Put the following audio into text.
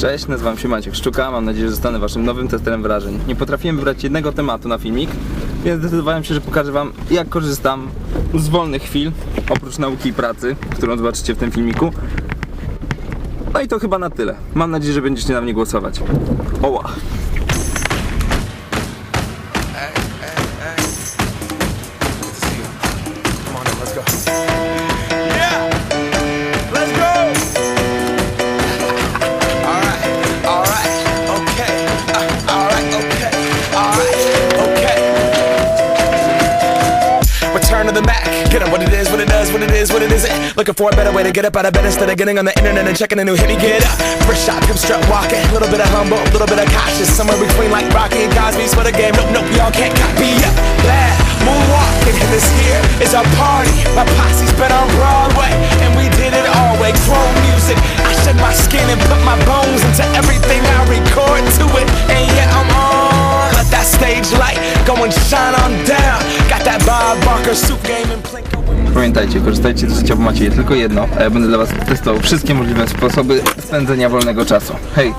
Cześć, nazywam się Maciek Szczuka, mam nadzieję, że zostanę waszym nowym testerem wrażeń. Nie potrafiłem wybrać jednego tematu na filmik, więc zdecydowałem się, że pokażę wam jak korzystam z wolnych chwil, oprócz nauki i pracy, którą zobaczycie w tym filmiku. No i to chyba na tyle. Mam nadzieję, że będziecie na mnie głosować. Oła! Return to the Mac. Get up what it is, what it does, what it is, what it isn't. Looking for a better way to get up out of bed instead of getting on the internet and checking a new hit. Me get up, first shot, come strut walking. A little bit of humble, a little bit of cautious. Somewhere between like Rocky and Cosby's for the game. Nope, nope, y'all can't copy up. Bad moonwalking, and this here is our party. My posse's been on Broadway, and we did it all way. Chrome music. I shed my skin and put my bones into everything I record to it. And yeah, I'm on. Let that stage light go and shine on down. Pamiętajcie, korzystajcie z życia, bo macie je tylko jedno, a ja będę dla was testował wszystkie możliwe sposoby spędzenia wolnego czasu. Hej!